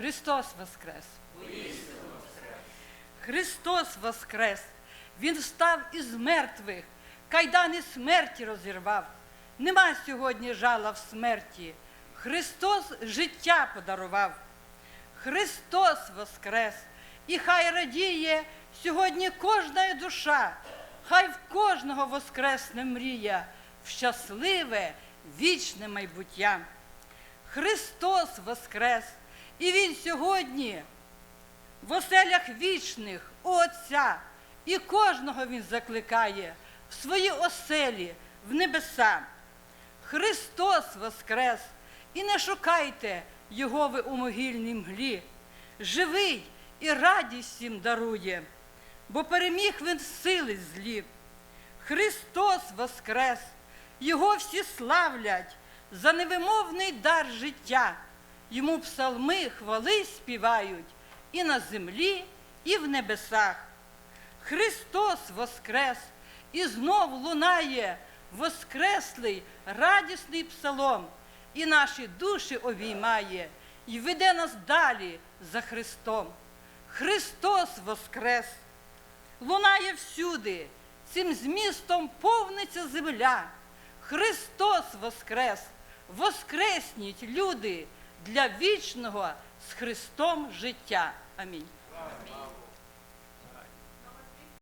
Христос Воскрес! Христос Воскрес! Він встав із мертвих, кайдани смерті розірвав. Нема сьогодні жала в смерті. Христос життя подарував. Христос Воскрес! І хай радіє сьогодні кожна душа, хай в кожного воскресне мрія в щасливе вічне майбуття. Христос Воскрес! І Він сьогодні в оселях вічних Отця, і кожного Він закликає в свої оселі, в небеса. Христос Воскрес! І не шукайте Його ви у могильній мглі. Живий і радість всім дарує, бо переміг він сили злі. Христос Воскрес! Його всі славлять за невимовний дар життя. Йому псалми хвали співають і на землі, і в небесах. Христос Воскрес! І знов лунає воскреслий радісний псалом, і наші душі обіймає, і веде нас далі за Христом. Христос Воскрес! Лунає всюди, цим змістом повниться земля. Христос Воскрес! Воскресніть, люди, для вічного з Христом життя. Амінь.